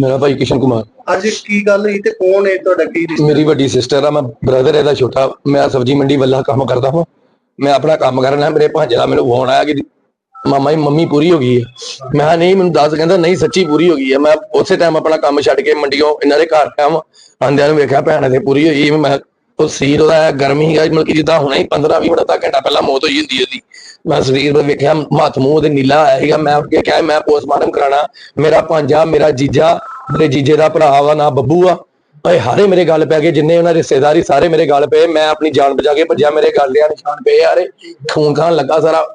ਮੇਰਾ ਭਾਈ ਕਿਸ਼ਨ ਕੁਮਾਰ। ਅੱਜ ਕੀ ਗੱਲ ਹੋਈ ਤੇ ਕੌਣ ਹੈ ਤੁਹਾਡਾ ਕੀ ਰਿਸ਼ਤਾ? ਮੇਰੀ ਵੱਡੀ ਸਿਸਟਰ ਆ ਮੈਂ ਬ੍ਰਦਰ ਇਹਦਾ ਛੋਟਾ। ਮੈਂ ਸਬਜੀ ਮੰਡੀ ਵੱਲਾ ਕੰਮ ਕਰਦਾ ਹਾਂ ਮੈਂ ਆਪਣਾ ਕੰਮ ਕਰਨਾ ਮੇਰੇ ਭਾਂਜੇ ਦਾ ਮੈਨੂੰ ਫੋਨ ਆਇਆ ਕਿ ਮਾਮਾ ਜੀ ਮੰਮੀ ਪੂਰੀ ਹੋ ਗਈ ਹੈ। ਮੈਂ ਕਿਹਾ ਨਹੀਂ ਮੈਨੂੰ ਦੱਸ ਕਹਿੰਦਾ ਨਹੀਂ ਸੱਚੀ ਪੂਰੀ ਹੋ ਗਈ ਹੈ। ਮੈਂ ਉਸੇ ਟਾਈਮ ਆਪਣਾ ਕੰਮ ਛੱਡ ਕੇ ਮੰਡੀੋਂ ਇਹਨਾਂ ਦੇ ਘਰ ਆਇਆ ਆਂਦਿਆਂ ਨੂੰ ਵੇਖਿਆ ਭੈਣ ਦੇ ਪੂਰੀ ਹੋਈ ਮੈਂ ਉਹ ਸੀਰ ਉਹਦਾ ਗਰਮੀ ਸੀਗਾ ਮਤਲਬ ਕਿ ਜਿੱਦਾਂ ਹੁਣੇ ਹੀ 15 20 ਮਿੰਟ ਤੱਕ ਘੰਟਾ ਪਹਿਲਾਂ ਮੌਤ ਹੋਈ ਹੁੰਦੀ ਉਹਦੀ ਮੈਂ ਸਰੀਰ ਵਿੱਚ ਵੇਖਿਆ ਹੱਥ ਮੂੰਹ ਉਹਦੇ ਨੀਲਾ ਆਇਆ ਸੀਗਾ। ਮੈਂ ਉੱਠ ਕੇ ਕਿਹਾ ਮੈਂ ਪੋਸਟਮਾਰਟਮ ਕਰਾਣਾ ਮੇਰਾ ਭਾਂਜਾ ਮੇਰਾ ਜੀਜਾ ਮੇਰੇ ਜੀਜੇ ਦਾ ਭਰਾ ਵਾ ਨਾ ਬੱਬੂ ਆ। ਓਏ ਹਾਰੇ ਮੇਰੇ ਗੱਲ ਪੈ ਗਏ ਜਿੰਨੇ ਉਹਨਾਂ ਰਿਸ਼ਤੇਦਾਰੀ ਸਾਰੇ ਮੇਰੇ ਗੱਲ ਪਏ। ਮੈਂ ਆਪਣੀ ਜਾਨ ਬਚਾ ਕੇ ਭੱਜਿਆ ਮੇਰੇ ਗੱਲ ਲਿਆ ਨਿਸ਼ਾਨ ਪਏ ਯਾਰੇ ਖੂਨ ਖਾਨ ਲੱਗਾ ਸਾਰਾ।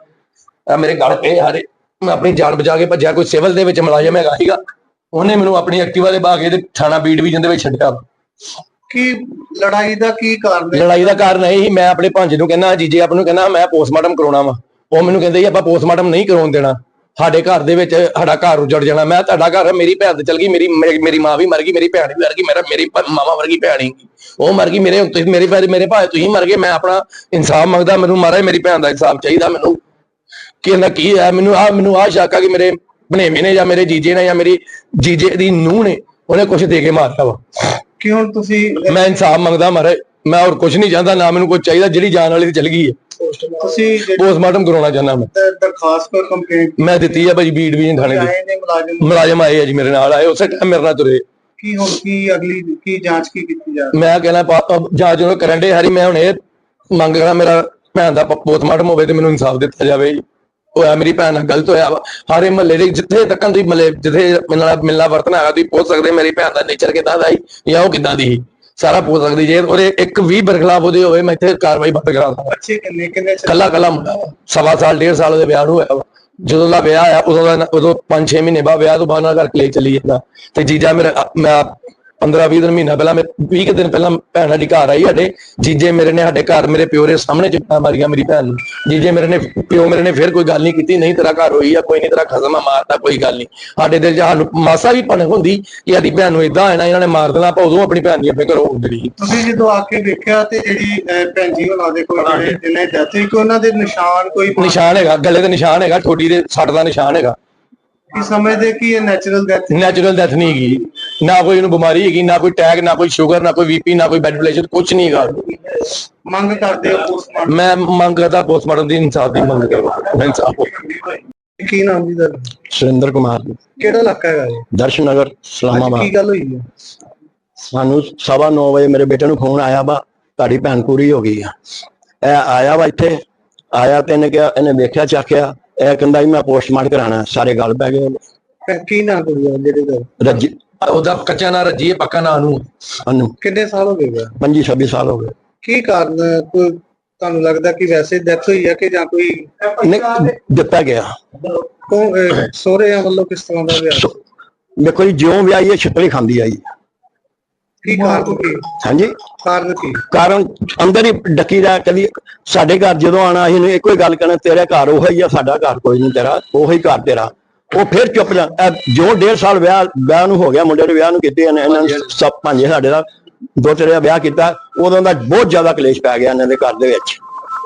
ਆ ਮੇਰੇ ਗੱਲ ਪਏ ਯਾਰੇ ਮੈਂ ਆਪਣੀ ਜਾਨ ਬਚਾ ਕੇ ਭੱਜਿਆ ਕੋਈ ਸਿਵਲ ਦੇ ਵਿੱਚ ਮੁਲਾਜ਼ਮ ਹੈਗਾ ਸੀਗਾ। ਉਹਨੇ ਮੈਨੂੰ ਆਪਣੀ ਐਕਟਿਵਾ ਦੇ ਬਾਗੇ ਤੇ ਥਾਣਾ ਬੀ ਡਿਵੀਜ਼ਨ ਦੇ ਵਿੱਚ ਛੱਡਿਆ। ਕੀ ਲੜਾਈ ਦਾ ਕੀ ਕਾਰਨ ਹੈ? ਲੜਾਈ ਦਾ ਕਾਰਨ ਇਹ ਸੀ ਮੈਂ ਆਪਣੇ ਭਾਂਜੇ ਨੂੰ ਕਹਿੰਦਾ ਜੀਜੇ ਆਪ ਨੂੰ ਕਹਿੰਦਾ ਮੈਂ ਪੋਸਟਮਾਰਟਮ ਕਰਾਉਣਾ ਵਾ। ਉਹ ਮੈਨੂੰ ਕਹਿੰਦੇ ਜੀ ਆਪਾਂ ਪੋਸਟਮਾਰਟਮ ਨਹੀਂ ਕਰਾਉਣ ਦੇਣਾ। ਸਾਡੇ ਘਰ ਦੇ ਵਿੱਚ ਸਾਡਾ ਘਰ ਉਜੜ ਜਾਣਾ। ਮੈਂ ਤੁਹਾਡਾ ਘਰ ਮੇਰੀ ਭੈਣ ਤੇ ਚਲ ਗਈ ਮੇਰੀ ਮੇਰੀ- ਮਾਂ ਵੀ ਮਰ ਗਈ ਮੇਰੀ ਭੈਣ ਵੀ ਮਰ ਗਈ ਮੇਰਾ ਮੇਰੀ ਮਾਵਾ ਵਰਗੀ ਭੈਣ ਹੀ ਉਹ ਮਰ ਗਈ ਮੇਰੇ ਤੁਸੀਂ ਮੇਰੇ ਭਾਈ ਮੇਰੇ ਭਾਈ ਤੁਸੀਂ ਮਰ ਗਏ ਮੈਂ ਆਪਣਾ ਇਨਸਾਫ ਮੰਗਦਾ ਮੈਨੂੰ ਮਾਰਾ ਮੇਰੀ ਭੈਣ ਦਾ ਇਨਸਾਫ ਚਾਹੀਦਾ ਮੈਨੂੰ। ਕਿ ਇਹਨਾਂ ਕੀ ਹੈ ਮੈਨੂੰ ਆ ਮੈਨੂੰ ਆ ਸ਼ੱਕ ਆ ਕਿ ਮੇਰੇ ਭਣੇਵੇਂ ਨੇ ਜਾਂ ਮੇਰੇ ਜੀਜੇ ਨੇ ਜਾਂ ਮੇਰੀ ਜੀਜੇ ਦੀ ਨੂੰਹ ਨੇ ਉਹਨੇ ਕੁਝ ਦੇ ਕੇ ਮਾਰਿਆ ਵਾ। ਕਿ ਹੁਣ ਤੁਸੀਂ ਮੈਂ ਇਨਸਾਫ ਮੰਗਦਾ ਮਾਰੇ ਮੈਂ ਹੋਰ ਕੁਝ ਨਹੀਂ ਚਾਹੁੰਦਾ ਨਾ ਮੈਨੂੰ ਕੁਝ ਚਾਹੀਦਾ ਜਿਹੜੀ ਜਾਣ ਵਾਲੀ ਤੇ ਚਲ ਗਈ ਹੈ। ਤੁਸੀਂ ਪੋਸਟਮਾਰਟਮ ਕਰਾਉਣਾ ਚਾਹੁੰਦਾ ਮੈਂ। ਦ- ਦਰਖਾਸਤ ਪਰ ਕੰਪਲੇਂਟ ਮੈਂ ਦਿੱਤੀ ਹੈ ਭਾਜੀ ਬੀ ਡਿਵੀਜ਼ਨ ਥਾਣੇ ਦੀ। ਮੁਲਾਜ਼ਮ ਆਏ ਆ ਜੀ ਮੇਰੇ ਨਾਲ ਆਏ ਉਸੇ ਟਾਈਮ ਮੇਰੇ ਨਾਲ ਤੁਰੇ। ਕੀ ਹੁਣ ਕੀ ਅਗਲੀ ਕੀ ਜਾਂਚ ਕੀ ਕੀਤੀ ਜਾ ਰਹੀ ਮੈਂ ਕਹਿੰਦਾ ਜਾਂਚ ਉਹ ਕਰਨ ਦੇ ਹਰੀ ਮੈਂ ਹੁਣ ਇਹ ਮੰਗ ਕਰਾਂ ਮੇਰਾ ਭੈਣ ਦਾ ਪੋਸਟਮਾਰਟਮ ਹੋਵੇ ਤੇ ਮੈਨੂੰ ਇਨਸਾਫ ਦਿੱਤਾ ਜਾਵੇ। ਹੋਇਆ ਮੇਰੀ ਭੈਣ ਨਾਲ ਗਲਤ ਹੋਇਆ ਸਾਰੇ ਮਹੱਲੇ ਦੇ ਜਿੱਥੇ ਤੱਕ ਤੁਸੀਂ ਮਹੱਲੇ ਜਿੱਥੇ ਮਿਲਣਾ ਮਿਲਣਾ ਵਰਤਣਾ ਹੈਗਾ ਤੁਸੀਂ ਪੁੱਛ ਸਕਦੇ ਮੇਰੀ ਭੈਣ ਦਾ ਨੇਚਰ ਕਿਦਾਂ ਦਾ ਸੀ ਜਾਂ ਉਹ ਕਿਦਾਂ ਦੀ ਸੀ। ਸਾਰਾ ਪੁੱਛ ਸਕਦੇ ਜੇ ਉਹਦੇ ਇੱਕ ਵੀ ਬਰਖਲਾਫ ਉਹਦੇ ਹੋਵੇ ਮੈਂ ਇੱਥੇ ਕਾਰਵਾਈ ਬੰਦ ਕਰਾ ਦਾਂਗਾ ਬੱਚੇ ਕਿੰਨੇ ਕੱਲਾ ਕੱਲਾ ਮੁੰਡਾ ਵਾ। ਸਵਾ ਸਾਲ ਡੇਢ ਸਾਲ ਉਹਦੇ ਵਿਆਹ ਨੂੰ ਹੋਇਆ ਵਾ। ਜਦੋਂ ਦਾ ਵਿਆਹ ਆਇਆ ਉਦੋਂ ਦਾ ਨਾ- ਉਦੋਂ 5-6 ਮਹੀਨੇ ਬਾਅਦ ਵਿਆਹ ਤੋਂ ਬਾਅਦ ਨਾਲ ਘਰ ਕਲੇ ਚੱਲੀ ਜਾਂਦਾ। ਤੇ ਜੀਜਾ ਮੇਰਾ ਮੈਂ 15-20 ਦਿਨ ਮਹੀਨਾ ਪਹਿਲਾਂ ਮੈਂ 20 ਕੁ ਦਿਨ ਪਹਿਲਾਂ ਭੈਣ ਸਾਡੀ ਘਰ ਆਈ ਸਾਡੇ। ਜੀਜੇ ਮੇਰੇ ਨੇ ਸਾਡੇ ਘਰ ਮੇਰੇ ਪਿਓ ਦੇ ਸਾਹਮਣੇ ਚਿੱਟਾ ਮਾਰੀਆਂ ਮੇਰੀ ਭੈਣ ਨੂੰ। ਜੀਜੇ ਮੇਰੇ ਨੇ ਪਿਓ ਮੇਰੇ ਨੇ ਫਿਰ ਕੋਈ ਗੱਲ ਨਹੀਂ ਕੀਤੀ ਨਹੀਂ ਤੇਰਾ ਘਰ ਹੋਈ ਆ ਕੋਈ ਨਹੀਂ ਤੇਰਾ ਖਸਮ ਆ ਮਾਰਦਾ ਕੋਈ ਗੱਲ ਨਹੀਂ। ਸਾਡੇ ਦਿਲ 'ਚ ਸਾਨੂੰ ਮਾਸਾ ਵੀ ਭਣਕ ਹੁੰਦੀ ਕਿ ਸਾਡੀ ਭੈਣ ਨੂੰ ਇਦਾਂ ਆਣਾ ਇਹਨਾਂ ਨੇ ਮਾਰ ਦੇਣਾ ਆਪਾਂ ਉਦੋਂ ਆਪਣੀ ਭੈਣ ਦੀ ਆਪਣੇ ਘਰੋਂ ਉੱਡਣੀ ਤੁਸੀਂ ਜਦੋਂ ਆ ਕੇ ਦੇਖਿਆ ਤੇ ਜਿਹੜੀ ਭੈਣ ਜੀ ਉਹਨਾਂ ਦੇ ਕੋਲ ਜਿਹੜੇ ਜਿਹਨੇ ਡੈਥ ਹੋਈ ਕਿ ਉਹਨਾਂ ਦੇ ਨਿਸ਼ਾਨ ਕੋਈ ਨਿਸ਼ਾਨ ਹੈਗਾ ਗਲੇ ਤੇ ਨਿਸ਼ਾਨ ਹੈਗਾ ਠੋਡੀ ਦੇ ਸੱਟ ਦਾ ਨਿਸ਼ਾਨ ਹੈਗਾ। ਕੀ ਸਮਝਦੇ ਕਿ ਇਹ ਨੈਚੁਰਲ ਡੈਥ ਨੈਚੁਰਲ ਡੈਥ ਨਹੀਂ ਹੈਗੀ। ਨਾ ਕੋਈ ਇਹਨੂੰ ਬਿਮਾਰੀ ਹੈਗੀ ਨਾ ਕੋਈ ਟੈਗ ਨਾ ਕੋਈ ਸ਼ੂਗਰ ਨਾ ਕੋਈ ਬੀਪੀ ਨਾ ਕੋਈ ਬਲੱਡ ਪ੍ਰੈਸ਼ਰ ਕੁਝ ਨਹੀਂ ਹੈਗਾ। ਮੰਗ ਕਰਦੇ ਹੋ ਪੋਸਟਮਾਰਟਮ ਮੈਂ ਮੰਗ ਕਰਦਾ ਪੋਸਟਮਾਰਟਮ ਦੀ ਇਨਸਾਫ ਦੀ ਮੰਗ ਕਰਦਾ। ਇਨਸਾਫ। ਕੀ ਨਾਮ ਜੀ ਦਾ ਸੁਰਿੰਦਰ ਕੁਮਾਰ ਕਿਹੜਾ ਇਲਾਕਾ ਹੈਗਾ ਇਹ ਦਰਸ਼ਨ ਨਗਰ ਅੱਜ ਇਸਲਾਮਾਬਾਦ ਕੀ ਗੱਲ ਹੋਈ ਹੈ? ਸਾਨੂੰ ਸਵਾ 9 ਵਜੇ ਮੇਰੇ ਬੇਟੇ ਨੂੰ ਫੋਨ ਆਇਆ ਵਾ ਤੁਹਾਡੀ ਭੈਣ ਪੂਰੀ ਹੋ ਗਈ ਆ। ਇਹ ਆਇਆ ਵਾ ਇੱਥੇ ਆਇਆ ਤੇ ਇਹਨੇ ਕਿਹਾ ਇਹਨੇ ਵੇਖਿਆ ਚੱਕਿਆ ਇਹ ਕਹਿੰਦਾ ਵੀ ਮੈਂ ਪੋਸਟਮਾਰਟਮ ਕਰਾਣਾ ਸਾਰੇ ਗੱਲ ਪੈ ਗਏ। ਕੀ ਨਾਮ ਕੁੜੀ ਦਾ ਜਿਹੜੇ ਦਾ? ਰੱਜੀ ਉਹਦਾ ਕੱਚਾ ਨਾਂ ਰੱਜੀ ਹੈ ਪੱਕਾ ਨਾਂ ਨੂੰ ਅਨੂ। ਕਿੰਨੇ ਸਾਲ ਹੋ ਗਏ ਵਾ? 25 26 ਸਾਲ ਹੋ ਗਏ। ਕੀ ਕਾਰਨ ਹੈ? ਕੋਈ ਤੁਹਾਨੂੰ ਲੱਗਦਾ ਕਿ ਵੈਸੇ ਡੈਥ ਹੋਈ ਹੈ ਕਿ ਜਾਂ ਕੋਈ ਨਹੀਂ ਦਿੱਤਾ ਗਿਆ। ਕੋ ਸੋਰੇ ਵੱਲੋਂ ਕਿਸ ਤਰ੍ਹਾਂ ਦਾ ਵਿਆਹ? ਸੋ, ਦੇਖੋ ਜੀ ਜਿਉਂ ਵਿਆਹੀ ਹੈ ਛਿੱਤਰੀ ਖਾਂਦੀ ਆਈ। ਕੀ ਕਾਰਨ ਕੀ? ਹਾਂਜੀ। ਕਾਰਨ ਕੀ? ਕਾਰਨ ਅੰਦਰ ਹੀ ਡੱਕੀ ਦਾ ਕਦੀ ਸਾਡੇ ਘਰ ਜਦੋਂ ਆਣਾ ਅਸੀਂ ਨੂੰ ਇੱਕੋ ਹੀ ਗੱਲ ਕਰਨਾ ਤੇਰਾ ਘਰ ਉਹ ਹੀ ਆ ਸਾਡਾ ਘਰ ਕੋਈ ਨਹੀਂ ਤੇਰਾ ਉਹ ਹੀ ਘਰ ਤੇਰਾ। ਉਹ ਫਿਰ ਚੁੱਪ ਜਾ ਜੋ ਡੇਢ ਸਾਲ ਵਿਆਹ ਵਿਆਹ ਨੂੰ ਹੋ ਗਿਆ ਮੁੰਡੇ ਦੇ ਵਿਆਹ ਨੂੰ ਕੀਤੇ ਇਹਨੇ ਨੇ ਸਭ ਭਾਂਜੇ ਸਾਡੇ ਦਾ ਦੋ ਤੇਰੇ ਦਾ ਵਿਆਹ ਕੀਤਾ ਉਦੋਂ ਦਾ ਬਹੁਤ ਜ਼ਿਆਦਾ ਕਲੇਸ਼ ਪੈ ਗਿਆ ਇਹਨਾਂ ਦੇ ਘਰ ਦੇ ਵਿੱਚ।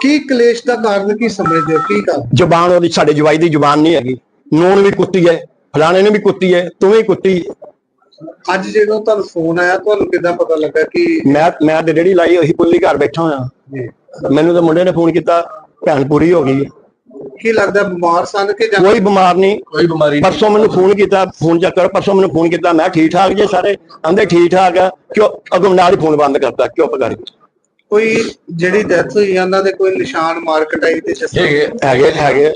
ਕੀ ਕਲੇਸ਼ ਦਾ ਕਾਰਨ ਕੀ ਸਮਝਦੇ ਹੋ? ਕੀ ਕਾਰਨ ਜ਼ੁਬਾਨ ਉਹਦੀ ਸਾਡੇ ਜਵਾਈ ਦੀ ਜ਼ੁਬਾਨ ਨਹੀਂ ਹੈਗੀ। ਨੂਨ ਵੀ ਕੁੱਤੀ ਹੈ ਫਲਾਣੇ ਨੇ ਵੀ ਕੁੱਤੀ ਹੈ ਤੂੰ ਵੀ ਕੁੱਤੀ। ਅੱਜ ਜਦੋਂ ਤੁਹਾਨੂੰ ਫੋਨ ਆਇਆ ਤੁਹਾਨੂੰ ਕਿੱਦਾਂ ਪਤਾ ਲੱਗਾ ਕਿ ਮੈਂ ਮੈਂ ਤੇ ਜਿਹੜੀ ਲਾਈ ਉਹੀ ਪੁੱਲੀ ਘਰ ਬੈਠਾ ਹੋਇਆ। ਮੈਨੂੰ ਤਾਂ ਮੁੰਡੇ ਨੇ ਫੋਨ ਕੀਤਾ ਭੈਣ ਪੂਰੀ ਹੋ ਗਈ। ਕੀ ਲੱਗਦਾ ਬਿਮਾਰ ਸਨ ਕਿ ਜਾਂ ਕੋਈ ਬਿਮਾਰ ਨਹੀਂ। ਕੋਈ ਬਿਮਾਰੀ ਪਰਸੋਂ ਮੈਨੂੰ ਫੋਨ ਕੀਤਾ ਫੋਨ ਚੱਕਰ ਪਰਸੋਂ ਮੈਨੂੰ ਫੋਨ ਕੀਤਾ ਮੈਂ ਠੀਕ ਠਾਕ ਜੇ ਸਾਰੇ? ਆਂਦੇ ਠੀਕ ਠਾਕ ਆ। ਕਿਉਂ? ਅਗਮ ਨਾਲ ਹੀ ਫੋਨ ਬੰਦ ਕਰਤਾ ਕਰ ਗਏ। ਕੋਈ ਜਿਹੜੀ ਡੈਥ ਹੋਈ ਉਹਨਾਂ ਦੇ ਕੋਈ ਨਿਸ਼ਾਨ ਮਾਰ ਕਟਾਈ ਤੇ ਹੈਗੇ ਹੈਗੇ ਹੈਗੇ।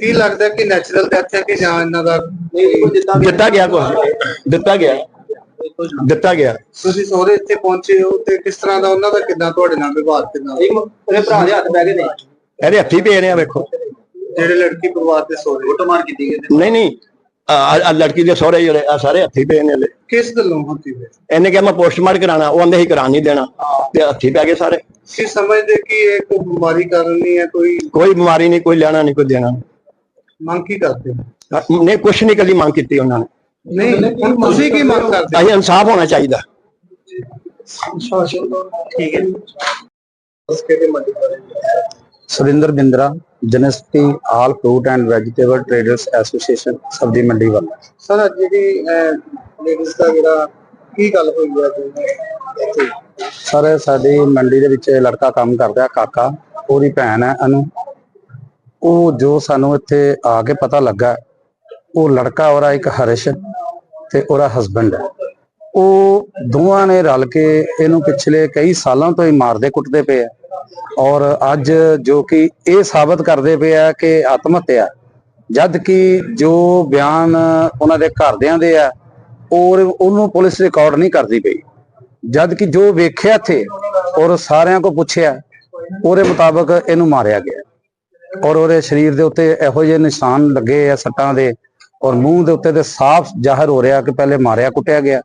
ਕੀ ਲੱਗਦਾ ਕਿ ਨੈਚੁਰਲ ਡੈਥ ਹੈ ਕਿ ਜਾਂ ਇਹਨਾਂ ਦਾ ਦਿੱਤਾ ਗਿਆ। ਕੁਛ। ਦਿੱਤਾ ਗਿਆ। ਦਿੱਤਾ ਗਿਆ। ਤੁਸੀਂ ਸਹੁਰੇ ਇੱਥੇ ਪਹੁੰਚੇ ਹੋ ਤੇ ਕਿਸ ਤਰ੍ਹਾਂ ਦਾ ਉਹਨਾਂ ਦਾ ਕਿੱਦਾਂ ਤੁਹਾਡੇ ਨਾਲ ਵਿਵਹਾਰ ਕਿੱਦਾਂ ਉਹਦੇ ਭਰਾ ਦੇ ਹੱਥ ਬਹਿ ਗਏ ਨੇ। ਇਹਦੇ ਹੱਥੀ ਪਏ ਨੇ ਆ ਵੇਖੋ। ਜਿਹੜੇ ਲੜਕੀ ਪਰਿਵਾਰ ਦੇ ਸਹੁਰੇ। ਕੁੱਟਮਾਰ ਕੀਤੀ ਗਈ ਨਹੀਂ ਨਹੀਂ। ਆ ਲੜਕੀ ਦੇ ਸਹੁਰੇ ਜਿਹੜੇ ਆ ਸਾਰੇ ਹੱਥੀ ਪਏ ਨੇ। ਕਿਸ ਗੱਲੋਂ ਹੁੰਦੀ ਹੈ ਇਹਨੇ ਕਿਹਾ ਮੈਂ ਪੋਸਟਮਾਰਟਮ ਕਰਾਣਾ ਉਹ ਆਂਦੇ ਹੀ ਕਰਾ ਨਹੀਂ ਦੇਣਾ। ਤੇ ਹੱਥੀ ਪੈ ਗਏ ਸਾਰੇ। ਕੀ ਸਮਝਦੇ ਕਿ ਇਹ ਕੋਈ ਬਿਮਾਰੀ ਕਾਰਨ ਨਹੀਂ ਹੈ ਕੋਈ ਕੋਈ ਬਿਮਾਰੀ ਨਹੀਂ ਕੋਈ ਲੈਣਾ ਨਹੀਂ ਕੋਈ ਦੇਣਾ ਨਹੀਂ। ਮੰਗ ਕੀ ਕਰਦੇ ਹੋ? ਨਹੀਂ ਕੁਛ ਨਹੀਂ ਕਦੀ ਮੰਗ ਕੀਤੀ ਉਹਨਾਂ ਨੇ। ਨਹੀਂ ਹੁਣ ਤੁਸੀਂ ਕੀ ਮੰਗ ਕਰਦੇ ਅਸੀਂ ਇਨਸਾਫ ਹੋਣਾ ਚਾਹੀਦਾ। ਹੋ ਠੀਕ ਹੈ। Surinder Bindra ਜਨਸਟੀ all fruit and vegetable traders association ਸਬਜ਼ੀ ਮੰਡੀ ਵਾਲਾ। ਸਰ ਅੱਜ ਜਿਹੜੀ ਲੇਡੀਜ਼ ਦਾ ਜਿਹੜਾ ਕੀ ਗੱਲ ਹੋਈ ਆ ਜੀ ਸਰ ਸਾਡੀ ਮੰਡੀ ਦੇ ਵਿੱਚ ਲੜਕਾ ਕੰਮ ਕਰਦਾ ਕਾਕਾ। ਉਹਦੀ ਭੈਣ ਹੈ ਅਨੂ। ਉਹ ਜੋ ਸਾਨੂੰ ਇੱਥੇ ਆ ਕੇ ਪਤਾ ਲੱਗਾ, ਉਹ ਲੜਕਾ, ਉਹਦਾ ਇੱਕ ਹਰਿਸ਼ ਤੇ ਉਹਦਾ ਹਸਬੰਡ ਹੈ। ਉਹ ਦੋਵਾਂ ਨੇ ਰਲ ਕੇ ਇਹਨੂੰ ਪਿਛਲੇ ਕਈ ਸਾਲਾਂ ਤੋਂ ਹੀ ਮਾਰਦੇ, ਕੁੱਟਦੇ ਪਏ ਆ। ਔਰ ਅੱਜ ਜੋ ਕਿ ਇਹ ਸਾਬਤ ਕਰਦੇ ਪਏ ਆ ਕਿ ਆਤਮ ਹੱਤਿਆ ਜਦ ਕਿ ਜੋ ਬਿਆਨ ਉਹਨਾਂ ਦੇ ਘਰਦਿਆਂ ਦੇ ਆ, ਔਰ ਉਹਨੂੰ ਪੁਲਿਸ ਰਿਕਾਰਡ ਨਹੀਂ ਕਰਦੀ ਪਈ। ਜਦ ਕਿ ਜੋ ਵੇਖਿਆ ਥੇ ਔਰ ਸਾਰਿਆਂ ਕੋ ਪੁੱਛਿਆ, ਉਹਦੇ ਮੁਤਾਬਕ ਇਹਨੂੰ ਮਾਰਿਆ ਗਿਆ। ਔਰ ਉਹਦੇ ਸਰੀਰ ਦੇ ਉੱਤੇ ਇਹੋ ਜਿਹੇ ਨਿਸ਼ਾਨ ਲੱਗੇ ਆ ਸੱਟਾਂ ਦੇ, ਔਰ ਮੂੰਹ ਦੇ ਉੱਤੇ ਤੇ ਸਾਫ਼ ਜ਼ਾਹਰ ਹੋ ਰਿਹਾ ਕਿ ਪਹਿਲੇ ਮਾਰਿਆ ਕੁੱਟਿਆ ਗਿਆ।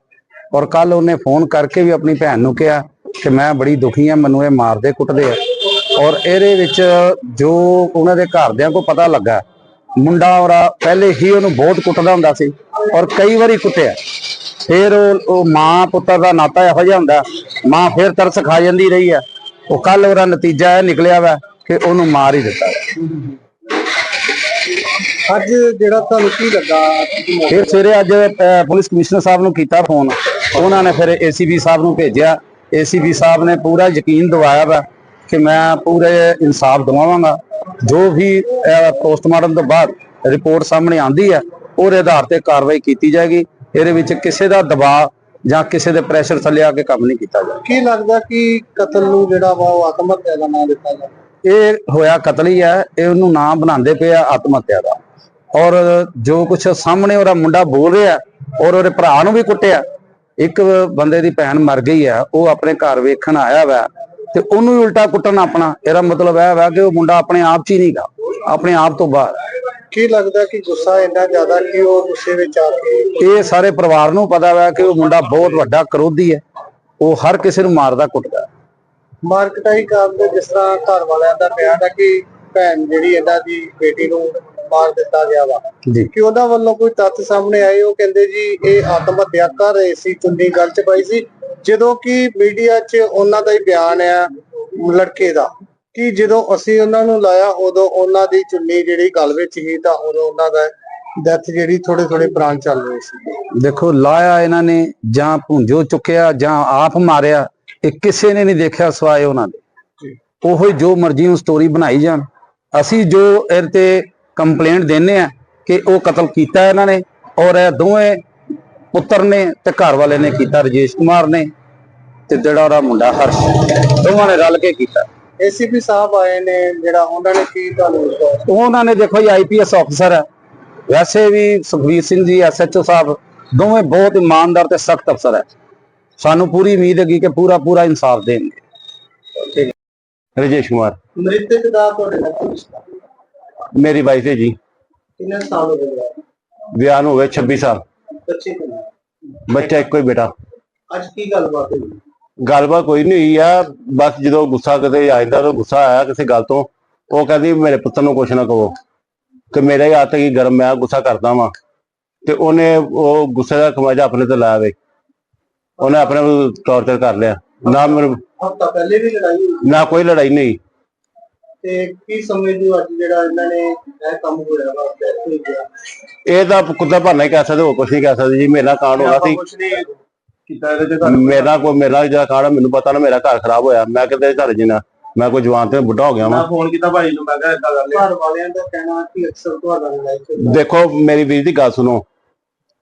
ਔਰ ਕੱਲ ਉਹਨੇ ਫੋਨ ਕਰਕੇ ਵੀ ਆਪਣੀ ਭੈਣ ਨੂੰ ਕਿਹਾ ਕਿ ਮੈਂ ਬੜੀ ਦੁਖੀ ਆ, ਮੈਨੂੰ ਇਹ ਮਾਰਦੇ ਕੁੱਟਦੇ ਆ। ਔਰ ਇਹਦੇ ਵਿੱਚ ਜੋ ਉਹਨਾਂ ਦੇ ਘਰਦਿਆਂ ਕੋ ਪਤਾ ਲੱਗਾ, ਮੁੰਡਾ ਔਰਾ ਪਹਿਲੇ ਹੀ ਉਹਨੂੰ ਬਹੁਤ ਕੁੱਟਦਾ ਹੁੰਦਾ ਸੀ ਔਰ ਕਈ ਵਾਰੀ ਕੁੱਟਿਆ। ਫਿਰ ਉਹ ਉਹ ਮਾਂ ਪੁੱਤਰ ਦਾ ਨਾਤਾ ਇਹੋ ਜਿਹਾ ਹੁੰਦਾ, ਮਾਂ ਫਿਰ ਤਰਸ ਖਾ ਜਾਂਦੀ ਰਹੀ ਆ। ਉਹ ਕੱਲ ਉਹਦਾ ਨਤੀਜਾ ਇਹ ਨਿਕਲਿਆ ਵਾ ਕਿ ਉਹਨੂੰ ਮਾਰ ਹੀ ਦਿੱਤਾ। ਅੱਜ ਜਿਹੜਾ ਤੁਹਾਨੂੰ ਕੀ ਲੱਗਾ? ਫਿਰ ਸਵੇਰੇ ਅੱਜ ਪੁਲਿਸ ਕਮਿਸ਼ਨਰ ਸਾਹਿਬ ਨੂੰ ਕੀਤਾ ਫੋਨ। ਉਹਨਾਂ ਨੇ ਫਿਰ ਏਸੀਬੀ ਸਾਹਿਬ ਨੂੰ ਭੇਜਿਆ। ਏਸੀਬੀ ਸਾਹਿਬ ਨੇ ਪੂਰਾ ਯਕੀਨ ਦਿਵਾਇਆ ਵਾ ਕਿ ਮੈਂ ਪੂਰੇ ਇਨਸਾਫ ਦਿਵਾਵਾਂਗਾ। ਜੋ ਵੀ ਪੋਸਟਮਾਰਟਮ ਤੋਂ ਬਾਅਦ ਰਿਪੋਰਟ ਸਾਹਮਣੇ ਆਂਦੀ ਹੈ ਉਹਦੇ ਆਧਾਰ ਤੇ ਕਾਰਵਾਈ ਕੀਤੀ ਜਾਏਗੀ। ਇਹਦੇ ਵਿੱਚ ਕਿਸੇ ਦਾ ਦਬਾਅ ਜਾਂ ਕਿਸੇ ਦੇ ਪ੍ਰੈਸ਼ਰ ਥੱਲੇ ਆ ਕੇ ਕੰਮ ਨਹੀਂ ਕੀਤਾ ਜਾਏਗਾ। ਕੀ ਲੱਗਦਾ ਕਿ ਕਤਲ ਨੂੰ ਜਿਹੜਾ ਵਾ ਉਹ ਆਤਮ ਹੱਤਿਆ ਦਾ ਨਾਂ ਦਿੱਤਾ ਗਿਆ ਇਹ ਹੋਇਆ ਕਤਲ ਹੀ ਹੈ ਇਹ ਉਹਨੂੰ ਨਾਮ ਬਣਾਉਂਦੇ ਪਏ ਆ ਆਤਮ ਹੱਤਿਆ ਦਾ ਔਰ ਜੋ ਕੁਛ ਸਾਹਮਣੇ ਉਹਦਾ ਮੁੰਡਾ ਬੋਲ ਰਿਹਾ ਔਰ ਉਹਦੇ ਭਰਾ ਨੂੰ ਵੀ ਕੁੱਟਿਆ ਇੱਕ ਬੰਦੇ ਦੀ ਭੈਣ ਮਰ ਗਈ ਹੈ ਉਹ ਆਪਣੇ ਘਰ ਵੇਖਣ ਆਇਆ ਵਾ ਤੇ ਉਹਨੂੰ ਹੀ ਉਲਟਾ ਕੁੱਟਣ ਆਪਣਾ ਇਹਦਾ ਮਤਲਬ ਇਹ ਵਾ ਕਿ ਉਹ ਮੁੰਡਾ ਆਪਣੇ ਆਪ 'ਚ ਹੀ ਨਹੀਂਗਾ ਆਪਣੇ ਆਪ ਤੋਂ ਬਾਹਰ। ਕੀ ਲੱਗਦਾ ਕਿ ਗੁੱਸਾ ਇੰਨਾ ਜ਼ਿਆਦਾ ਕਿ ਉਹ ਗੁੱਸੇ ਵਿੱਚ ਆ ਕੇ ਇਹ ਸਾਰੇ ਪਰਿਵਾਰ ਨੂੰ ਪਤਾ ਵਾ ਕਿ ਉਹ ਮੁੰਡਾ ਬਹੁਤ ਵੱਡਾ ਕਰੋਧੀ ਹੈ ਉਹ ਹਰ ਕਿਸੇ ਨੂੰ ਮਾਰਦਾ ਕੁੱਟਦਾ ਮਾਰਕਟਾਈ ਕਰਨ ਦੇ ਜਿਸ ਤਰ੍ਹਾਂ ਘਰ ਵਾਲਿਆਂ ਦਾ ਬਿਆਨ ਹੈ ਕਿ ਭੈਣ ਜਿਹੜੀ ਇਹਨਾਂ ਦੀ ਬੇਟੀ ਨੂੰ ਮਾਰ ਦਿੱਤਾ ਗਿਆ ਵਾ। ਕਿ ਉਹਨਾਂ ਵੱਲੋਂ ਕੋਈ ਤੱਥ ਸਾਹਮਣੇ ਆਏ ਉਹ ਕਹਿੰਦੇ ਜੀ ਇਹ ਆਤਮ ਹੱਤਿਆ ਕਰ ਰਹੇ ਸੀ ਚੁੰਨੀ ਗੱਲ ਚ ਪਾਈ ਸੀ। ਜਦੋਂ ਕਿ ਮੀਡੀਆ 'ਚ ਉਹਨਾਂ ਦਾ ਹੀ ਬਿਆਨ ਆ ਲੜਕੇ ਦਾ ਕਿ ਜਦੋਂ ਅਸੀਂ ਉਹਨਾਂ ਨੂੰ ਲਾਇਆ ਉਦੋਂ ਉਹਨਾਂ ਦੀ ਚੁੰਨੀ ਜਿਹੜੀ ਗਲ ਵਿੱਚ ਹੀ ਤਾਂ ਉਦੋਂ ਉਹਨਾਂ ਦਾ ਡੈਥ ਜਿਹੜੀ ਥੋੜੇ ਥੋੜੇ ਪ੍ਰਾਣ ਚੱਲ ਰਹੇ ਸੀ। ਦੇਖੋ ਲਾਇਆ ਇਹਨਾਂ ਨੇ ਜਾਂ ਭੁੰਜੋ ਚੁੱਕਿਆ ਜਾਂ ਆਪ ਮਾਰਿਆ ਇਹ ਕਿਸੇ ਨੇ ਨਹੀਂ ਦੇਖਿਆ ਸਵਾਏ ਉਹਨਾਂ ਦੇ। ਉਹੋ ਜੋ ਮਰਜ਼ੀ ਨੂੰ ਸਟੋਰੀ ਬਣਾਈ ਜਾਣ। ਅਸੀਂ ਜੋ ਇਹਦੇ ਤੇ ਕੰਪਲੇਂਟ ਦਿੰਨੇ ਆ ਕਿ ਉਹ ਕਤਲ ਕੀਤਾ ਇਹਨਾਂ ਨੇ ਔਰ ਇਹ ਦੋਵੇਂ ਪੁੱਤਰ ਨੇ ਤੇ ਘਰ ਵਾਲੇ ਨੇ ਕੀਤਾ ਰਜੇਸ਼ ਕੁਮਾਰ ਨੇ ਤੇ ਜਿਹੜਾ ਉਹਦਾ ਮੁੰਡਾ ਹਰਸ਼ ਦੋਵਾਂ ਨੇ ਰਲ ਕੇ ਕੀਤਾ। ਏਸੀਪੀ ਸਾਹਿਬ ਆਏ ਨੇ ਜਿਹੜਾ ਉਹਨਾਂ ਨੇ ਕੀ ਤੁਹਾਨੂੰ? ਉਹਨਾਂ ਨੇ ਦੇਖੋ ਜੀ ਆਈਪੀਐਸ ਅਫਸਰ ਹੈ ਵੈਸੇ ਵੀ ਸੁਖਵੀਰ ਸਿੰਘ ਜੀ ਐਸਐਚਓ ਸਾਹਿਬ ਦੋਵੇਂ ਬਹੁਤ ਇਮਾਨਦਾਰ ਤੇ ਸਖਤ ਅਫਸਰ ਹੈ ਸਾਨੂੰ ਪੂਰੀ ਉਮੀਦ ਹੈਗੀ ਕਿ ਪੂਰਾ ਪੂਰਾ ਇਨਸਾਫ ਦੇਣਗੇ। ਰਜੇਸ਼ ਕੁਮਾਰ। ਮ੍ਰਿਤਕ ਦਾ ਤੁਹਾਡੇ ਨਾਲ ਕੀ ਰਿਸ਼ਤਾ? ਮੇਰੀ ਵਾਈਫ ਹੈ ਜੀ। ਕਿੰਨੇ ਸਾਲ ਹੋ ਗਏ? ਵਿਆਹ ਨੂੰ ਹੋ ਗਏ 26 ਸਾਲ। ਬੱਚੇ ਕਿੰਨੇ? ਬੱਚਾ ਇੱਕੋ ਹੀ ਬੇਟਾ। ਅੱਜ ਕੀ ਗੱਲਬਾਤ ਹੋਈ? ਗੱਲਬਾਤ ਕੋਈ ਨਹੀਂ ਹੋਈ ਆ। ਬਸ ਜਦੋਂ ਗੁੱਸਾ ਕਿਤੇ ਆ ਜਾਂਦਾ ਤਾਂ ਗੁੱਸਾ ਆਇਆ ਕਿਸੇ ਗੱਲ ਤੋਂ। ਉਹ ਕਹਿੰਦੀ ਮੇਰੇ ਪੁੱਤਰ ਨੂੰ ਕੁਛ ਨਾ ਕਹੋ। ਕਿ ਮੇਰਾ ਹੱਥ ਹੀ ਗਰਮ ਮੈਂ ਗੁੱਸਾ ਕਰਦਾ ਵਾਂ। ਤੇ ਉਹਨੇ ਉਹ ਗੁੱਸੇ ਦਾ ਖਮਾਜਾ ਆਪਣੇ ਤੇ ਲਾਇਆ ਵੇ। ਉਹਨੇ ਆਪਣੇ ਨੂੰ ਟੌਰਚਰ ਕਰ ਲਿਆ। ਨਾ ਮੈਨੂੰ ਹਫਤਾ ਪਹਿਲੇ ਵੀ ਲੜਾਈ ਹੋਈ ਨਾ ਕੋਈ ਲੜਾਈ ਨਹੀਂ। ਤੇ ਕੀ ਸਮਝਦੇ ਹੋ ਅੱਜ ਜਿਹੜਾ ਇਹਨਾਂ ਨੇ ਇਹ ਕੰਮ ਹੋਇਆ ਵਾ ਡੈਥ ਹੋਈ ਗਿਆ? ਇਹ ਤਾਂ ਕੁੱਤਾ ਭਰਨਾ ਹੀ ਕਹਿ ਸਕਦੇ ਹੋਰ ਕੁਛ ਨਹੀਂ ਕਹਿ ਸਕਦੇ ਜੀ। ਮੇਰਾ ਕਾਂਡ ਹੋਣਾ ਸੀ। ਕੁਝ ਨਹੀਂ ਕੀਤਾ ਇਹਦੇ ਚ ਮੇਰਾ ਕੋਈ ਮੇਰਾ ਜਿਹੜਾ ਕਾਂਡ ਆ, ਮੈਨੂੰ ਪਤਾ ਨਾ ਮੇਰਾ ਘਰ ਖਰਾਬ ਹੋਇਆ। ਮੈਂ ਕਿਤੇ ਘਰ ਜਿਨਾ ਮੈਂ ਕੋਈ ਜਵਾਨ ਤੇ ਬੁੱਢਾ ਹੋ ਗਿਆ ਵਾਂ। ਫੋਨ ਕੀਤਾ ਭਾਈ ਨੂੰ ਮੈਂ ਕਿਹਾ ਇਦਾਂ ਗੱਲ ਘਰ ਵਾਲਿਆਂ ਦਾ ਕਹਿਣਾ ਕਿ ਅਕਸਰ ਤੁਹਾਡਾ ਲੜਾਈ ਚ ਦੇਖੋ ਮੇਰੀ ਵੀਰ ਦੀ ਗੱਲ ਸੁਣੋ।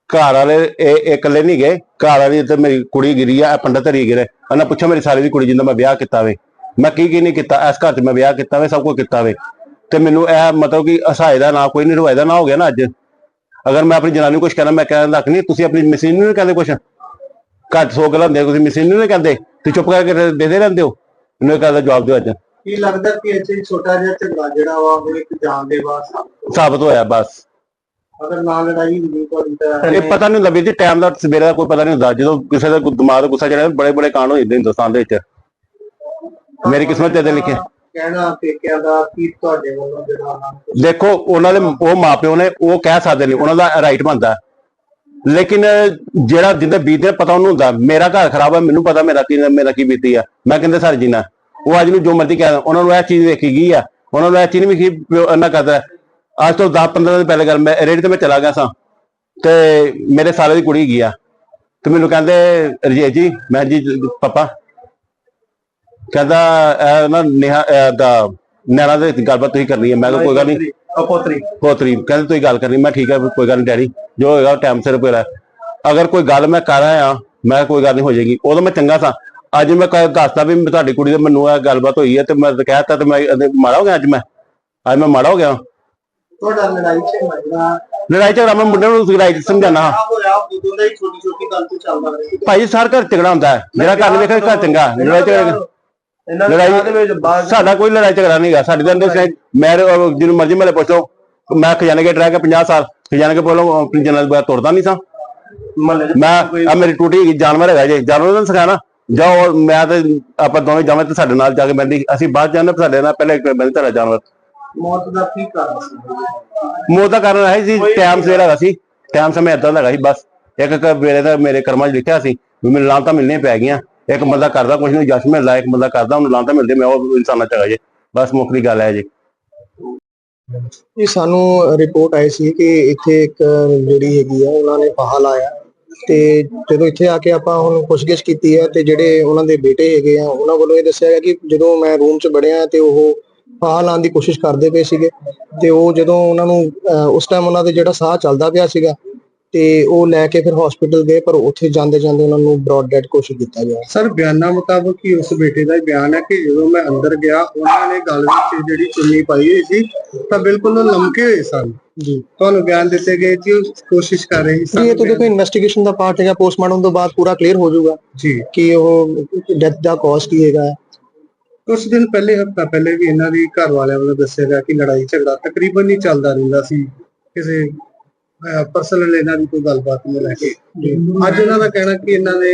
ਘਰ ਵਾਲੇ ਇਹ ਇਹ ਇਕੱਲੇ ਨਹੀਂ ਗਏ ਘਰ ਵਾਲੀ ਤੇ ਮੇਰੀ ਕੁੜੀ ਗਿਰੀ ਆ ਇਹ ਪੰਡਤ ਹਰੀ ਗਿਰੇ। ਉਹਨਾਂ ਪੁੱਛੋ ਮੇਰੀ ਸਾਲੀ ਦੀ ਕੁੜੀ ਜਿੰਦਾ ਮੈਂ ਵਿਆਹ ਕੀਤਾ ਵੇ। ਮੈਂ ਕੀ ਕੀ ਨਹੀਂ ਕੀਤਾ ਇਸ ਘਰ 'ਚ ਮੈਂ ਵਿਆਹ ਕੀਤਾ ਵੇ ਸਭ ਕੁਝ ਕੀਤਾ ਵੇ। ਤੇ ਮੈਨੂੰ ਇਹ ਮਤਲਬ ਕਿ ਹਸਾਏ ਦਾ ਨਾ ਕੋਈ ਨਹੀਂ ਰਵਾਏ ਦਾ ਨਾ ਹੋ ਗਿਆ ਨਾ ਅੱਜ। ਅਗਰ ਮੈਂ ਆਪਣੀ ਜਨਾਨੀ ਨੂੰ ਕੁਝ ਕਹਿਣਾ ਮੈਂ ਕਹਿਣ ਲੱਗ ਨਹੀਂ ਤੁਸੀਂ ਆਪਣੀ ਮਿਸਿੰਗ ਨੂੰ ਨਹੀਂ ਕਹਿੰਦੇ ਕੁਝ ਘੱਟ ਸੌ ਗੱਲਾਂ ਹੁੰਦੀਆਂ ਤੁਸੀਂ ਮਿਸਿੰਗ ਨੂੰ ਨਹੀਂ ਕਹਿੰਦੇ? ਤੁਸੀਂ ਚੁੱਪ ਕਰਕੇ ਦੇ ਦੇ ਰਹਿੰਦੇ ਹੋ? ਮੈਨੂੰ ਇਹ ਗੱਲ ਦਾ ਜਵਾਬ ਦਿਓ ਅੱਜ। ਕੀ ਲੱਗਦਾ ਕਿ ਇੱਥੇ ਛੋਟਾ ਜਿਹਾ ਝਗੜਾ ਜਿਹੜਾ ਵਾ ਉਹ ਇੱਕ ਜਾਨ ਦੇ ਸਾਬਤ ਹੋਇਆ ਬਸ। ਅਗਰ ਨਾ ਲੜਾਈ ਹੁੰਦੀ ਤੁਹਾਡੀ ਤਾਂ ਇਹ ਪਤਾ ਨਹੀਂ ਲੱਭੀ ਜੀ ਟਾਈਮ ਦਾ ਸਵੇਰੇ ਦਾ ਕੋਈ ਪਤਾ ਨਹੀਂ ਹੁੰਦਾ। ਜਦੋਂ ਕਿਸੇ ਦਾ ਕੋਈ ਦਿਮਾਗ ਦਾ ਗੁੱਸਾ ਚੜਿਆ ਬੜੇ ਬੜੇ ਕਾਂਡ ਹੋ ਜਾਂਦੇ ਹਿੰਦੁਸਤਾਨ ਦੇ ਵਿੱਚ। ਮੇਰੀ ਕਿਸਮਤ ਤੇ ਇਹਦੇ ਲਿਖੇ। ਕਹਿਣਾ ਪੇਕਿਆਂ ਦਾ ਕੀ ਤੁਹਾਡੇ ਵੱਲੋਂ ਜਿਹੜਾ ਉਹਨਾਂ ਨੂੰ ਦੇਖੋ ਉਹਨਾਂ ਦੇ ਉਹ ਮਾਪਿਓ ਨੇ ਉਹ ਕਹਿ ਸਕਦੇ ਨੇ ਉਹਨਾਂ ਦਾ ਰਾਈਟ ਬਣਦਾ। ਲੇਕਿਨ ਜਿਹੜਾ ਜਿੰਦੇ ਬੀਤੇ ਪਤਾ ਉਹਨੂੰ ਹੁੰਦਾ ਮੇਰਾ ਘਰ ਖਰਾਬ ਹੈ ਮੈਨੂੰ ਪਤਾ ਮੇਰਾ ਕੀ ਮੇਰਾ ਕੀ ਬੀਤੀ ਆ। ਮੈਂ ਕਹਿੰਦੇ ਸਰ ਜੀਨਾ ਉਹ ਅੱਜ ਨੂੰ ਜੋ ਮਰਜ਼ੀ ਕਹਿ ਉਹਨਾਂ ਨੂੰ ਇਹ ਚੀਜ਼ ਵੇਖੀ ਗਈ ਆ। ਉਹਨਾਂ ਦਾ ਚੀਨੀ ਵੀ ਕੀ ਇਹਨਾਂ ਕਰਦਾ। ਅੱਜ ਤੋਂ 10 15 ਦਿਨ ਪਹਿਲੇ ਗੱਲ ਮੈਂ ਰੇੜੀ ਤੇ ਮੈਂ ਚਲਾ ਗਿਆ ਸਾਂ ਤੇ ਮੇਰੇ ਸਾਲੇ ਦੀ ਕੁੜੀ ਗਈ ਆ ਤੇ ਮੈਨੂੰ ਕਹਿੰਦੇ ਰਜੀਤ ਜੀ ਮੈਂ ਜੀ ਪਾਪਾ। ਕਹਿੰਦਾ ਨਾ ਨੇਹਾ ਦਾ ਨੈਣਾ ਦੇ ਗੱਲਬਾਤ ਤੁਸੀਂ ਕਰਨੀ ਹੈ ਮੈਂ ਕਿਹਾ ਕੋਈ ਗੱਲ ਨਹੀਂ। ਪੋਤਰੀ। ਪੋਤਰੀ ਕਹਿੰਦੇ ਤੁਸੀਂ ਗੱਲ ਕਰਨੀ। ਮੈਂ ਠੀਕ ਹੈ ਕੋਈ ਗੱਲ ਨਹੀਂ ਡੈਡੀ ਜੋ ਹੋਏਗਾ ਟਾਈਮ ਸਿਰ ਪੇਰਾ ਅਗਰ ਕੋਈ ਗੱਲ ਮੈਂ ਕਰ ਆਇਆ ਮੈਂ ਕੋਈ ਗੱਲ ਨਹੀਂ ਹੋ ਜਾਏਗੀ। ਉਦੋਂ ਮੈਂ ਚੰਗਾ ਸਾਂ। ਅੱਜ ਮੈਂ ਦੱਸਦਾ ਵੀ ਤੁਹਾਡੀ ਕੁੜੀ ਦੇ ਮੈਨੂੰ ਇਹ ਗੱਲਬਾਤ ਹੋਈ ਹੈ ਤੇ ਮੈਂ ਕਹਿਤਾ ਤੇ ਮੈਂ ਮਾੜਾ ਹੋ ਗਿਆ ਅੱਜ ਮੈਂ। ਅੱਜ ਮੈਂ ਮਾੜਾ ਹੋ ਗਿਆ। ਤੁਹਾਡਾ ਲੜਾਈ ਝਗੜਾ ਲੜਾਈ ਝਗੜਾ ਮੈਂ ਮੁੰਡੇ ਨੂੰ ਚ ਸਮਝਾਣਾ ਹੋਇਆ ਉਦੋਂ ਦਾ ਹੀ ਛੋਟੀ ਛੋਟੀ ਗੱਲ ਤੋਂ ਚੱਲਦਾ ਰਿਹਾ। ਭਾਈ ਸਾਰ ਘਰ ਝਗੜਾ ਹੁੰਦਾ ਹੈ। ਜਿਹੜਾ ਘਰ ਵੇਖੇ ਘਰ ਚੰਗਾ ਲੜਾਈ ਝਗੜਾ ਇਹਨਾਂ ਲੜਾਈ- ਦੇ ਵਿੱਚ ਬਾਅਦ ਸਾਡਾ ਕੋਈ ਲੜਾਈ ਝਗੜਾ ਨਹੀਂਗਾ ਸਾਡੇ ਦੇ ਅੰਦਰ ਮੈਂ ਜਿਹਨੂੰ ਮਰਜ਼ੀ ਮੇਲੇ ਪੁੱਛੋ ਮੈਂ ਖਜ਼ਾਨੇ ਕੇ ਰਹਿ ਕੇ 50 ਸਾਲ ਖਜ਼ਾਨੇ ਕੇ ਬੋਲੋ ਆਪਣੀ ਜਨਰਲ ਬਾਤ ਤੁਰਦਾ ਨਹੀਂ ਸਾਂ। ਮੈਂ ਆ ਮੇਰੀ ਟੂਟੀ ਜਾਨਵਰ ਹੈਗਾ ਜੇ। ਜਾਨਵਰ ਨੂੰ ਸਿਖਾਣਾ। ਜਾਓ ਮੈਂ ਤੇ ਆਪਾਂ ਦੋਵੇਂ ਜਾਵਾਂ ਤੇ ਸਾਡੇ ਨਾਲ ਜਾ ਕੇ ਬੰਦੀ ਅਸੀਂ ਬਾਅਦ ਜਾਂਦੇ ਸਾਡੇ ਨਾਲ ਪਹਿਲੇ ਬੰਦੀ ਤੁਹਾਡਾ ਜਾਨਵਰ। ਮੌਤ ਦਾ ਕੀ ਕਾਰਨ ਸੀ? ਮੌਤ ਦਾ ਕਾਰਨ ਹੈ ਸੀ ਟਾਈਮ ਸਿਰ ਹੈਗਾ ਸੀ ਟਾਈਮ ਸਮੇਂ ਏਦਾਂ ਦਾ ਹੈਗਾ ਸੀ ਬਸ। ਇੱਕ ਇੱਕ ਵੇਲੇ ਦਾ ਮੇਰੇ ਕਰਮਾਂ 'ਚ ਲਿਖਿਆ ਸੀ ਵੀ ਮੈਨੂੰ ਲਾਂਤਾਂ ਮਿਲਣੀਆਂ ਪੈ ਗਈਆਂ। ਇੱਕ ਬੰਦਾ ਕਰਦਾ ਕੁਝ ਨਹੀਂ ਜਸ਼ ਮਿਲਦਾ ਇੱਕ ਬੰਦਾ ਕਰਦਾ ਉਹਨੂੰ ਲਾਂਤਾਂ ਮਿਲਦੇ ਮੈਂ ਉਹ ਇਨਸਾਨਾਂ ਚ ਹੈਗਾ ਜੇ। ਬਸ ਮੁੱਕਦੀ ਗੱਲ ਹੈ ਜੀ। ਇਹ ਸਾਨੂੰ ਰਿਪੋਰਟ ਆਈ ਸੀ ਕਿ ਇੱਥੇ ਇੱਕ ਜਿਹੜੀ ਹੈਗੀ ਆ ਉਹਨਾਂ ਨੇ ਫਾਹਾ ਲਾਇਆ ਤੇ ਜਦੋਂ ਇੱਥੇ ਆ ਕੇ ਆਪਾਂ ਹੁਣ ਪੁੱਛਗਿੱਛ ਕੀਤੀ ਹੈ ਤੇ ਜਿਹੜੇ ਉਹਨਾਂ ਦੇ ਬੇਟੇ ਹੈਗੇ ਆ ਉਹਨਾਂ ਵੱਲੋਂ ਇਹ ਦੱਸਿਆ ਗਿਆ ਕਿ ਜਦੋਂ ਮੈਂ ਰੂਮ 'ਚ ਵੜਿਆ ਤੇ ਉਹ ਫਾਹਾ ਲਾਉਣ ਦੀ ਕੋਸ਼ਿਸ਼ ਕਰਦੇ ਪਏ ਸੀਗੇ ਤੇ ਉਹ ਜਦੋਂ ਉਹਨਾਂ ਨੂੰ ਉਸ ਟਾਈਮ ਉਹਨਾਂ ਦੇ ਜਿਹੜਾ ਸਾਹ ਚੱਲਦਾ ਪਿਆ ਸੀਗਾ ਤੇ ਉਹ ਲੈ ਕੇ ਫਿਰ ਹਸਪੀਟਲ ਗਏ ਪਰ ਉੱਥੇ ਜਾਂਦੇ ਜਾਂਦੇ ਉਹਨਾਂ ਨੂੰ ਬ੍ਰੌਡ ਡੈਡ ਕੋਸ਼ਿਸ਼ ਕੀਤਾ ਗਿਆ। ਸਰ ਬਿਆਨਾਂ ਮੁਤਾਬਕ ਹੀ ਉਸ ਬੇਟੇ ਦਾ ਬਿਆਨ ਹੈ ਕਿ ਜਦੋਂ ਮੈਂ ਅੰਦਰ ਗਿਆ ਉਹਨਾਂ ਨੇ ਗਲ ਵਿੱਚ ਜਿਹੜੀ ਚੁੰਨੀ ਪਾਈ ਹੋਈ ਸੀ ਤਾਂ ਬਿਲਕੁਲ ਉਹ ਲਮਕੇ ਹੋਏ ਸਨ। ਜੀ। ਤੁਹਾਨੂੰ ਬਿਆਨ ਦਿੱਤੇ ਗਏ ਕਿ ਉਹ ਕੋਸ਼ਿਸ਼ ਕਰ ਰਹੇ ਸਨ ਇਹ ਤਾਂ ਦੇਖੋ ਇਨਵੈਸਟੀਗੇਸ਼ਨ ਦਾ। ਪਾਰਟ ਹੈਗਾ ਪੋਸਟਮਾਰਟਮ ਤੋਂ ਬਾਅਦ ਪੂਰਾ ਕਲੀਅਰ ਹੋ ਜਾਊਗਾ ਜੀ। ਕਿ ਉਹ ਡੈਥ ਦਾ ਕਾਜ਼ ਕੀ ਹੈਗਾ। ਕੁਝ ਦਿਨ ਪਹਿਲੇ, ਹਫਤਾ ਪਹਿਲੇ ਵੀ ਇਹਨਾਂ ਦੀ ਘਰ ਵਾਲਿਆਂ ਵੱਲੋਂ ਦੱਸਿਆ ਗਿਆ ਕਿ ਲੜਾਈ ਝਗੜਾ ਤਕਰੀਬਨ ਹੀ ਚੱਲਦਾ ਰਹਿੰਦਾ ਸੀ। ਕਿਸੇ ਪਰਸਨਲ ਇਹਨਾਂ ਦੀ ਕੋਈ ਗੱਲਬਾਤ ਨੂੰ ਲੈ ਕੇ। ਅੱਜ ਇਹਨਾਂ ਦਾ ਕਹਿਣਾ ਕਿ ਇਹਨਾਂ ਨੇ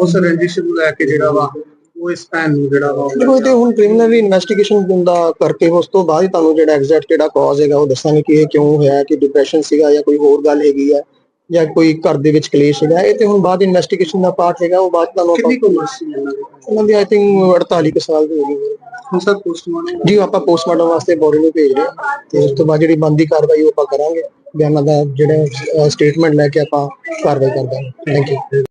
ਉਸ ਰੰਜਿਸ਼ ਨੂੰ ਲੈ ਕੇ ਜਿਹੜਾ ਵਾ, ਉਹ ਇਸ ਭੈਣ ਨੂੰ ਜਿਹੜਾ ਵਾ ਦੇਖੋ ਤੇ ਹੁਣ ਕ੍ਰਿਮੀਨਲ ਇਨਵੈਸਟੀਗੇਸ਼ਨ ਦਾ ਕਰਕੇ ਉਸ ਤੋਂ ਬਾਅਦ ਤੁਹਾਨੂੰ ਜਿਹੜਾ ਐਗਜ਼ੈਕਟ ਜਿਹੜਾ ਕਾਜ਼ ਹੈਗਾ, ਉਹ ਦੱਸਾਂਗੇ ਕਿ ਇਹ ਕਿਉਂ ਹੋਇਆ, ਕਿ ਡਿਪਰੈਸ਼ਨ ਸੀਗਾ ਜਾਂ ਕੋਈ ਹੋਰ ਗੱਲ ਹੈਗੀ ਆ। ਜਾਂ ਕੋਈ ਘਰ ਦੇ ਵਿੱਚ ਕਲੇਸ਼ ਹੈਗਾ ਇਹ ਤੇ ਹੁਣ ਬਾਅਦ ਇਨਵੈਸਟੀਗੇਸ਼ਨ ਦਾ ਪਾਰਟ ਹੈਗਾ ਉਹ ਬਾਅਦ ਤੁਹਾਨੂੰ ਕਿੰਨੀ ਕੁ ਉਮਰ ਸੀ ਇਹਨਾਂ ਦੀ? ਉਹਨਾਂ ਦੀ ਆਈ ਥਿੰਕ 48 ਕੁ ਸਾਲ ਦੀ ਹੋਗੀ ਹੁਣ। ਸਰ ਪੋਸਟਮਾਰਟਮ ਜੀ ਆਪਾਂ ਪੋਸਟਮਾਰਟਮ ਵਾਸਤੇ ਬੋਡੀ ਨੂੰ ਭੇਜ ਰਹੇ ਹਾਂ ਤੇ ਉਸ ਤੋਂ ਬਾਅਦ ਜਿਹੜੀ ਬੰਦੀ ਕਾਰਵਾਈ ਉਹ ਆਪਾਂ ਕਰਾਂਗੇ। ਬਿਆਨਾਂ ਦਾ ਜਿਹੜਾ ਸਟੇਟਮੈਂਟ ਲੈ ਕੇ ਆਪਾਂ ਕਾਰਵਾਈ ਕਰ ਦਾਂਗੇ। Thank you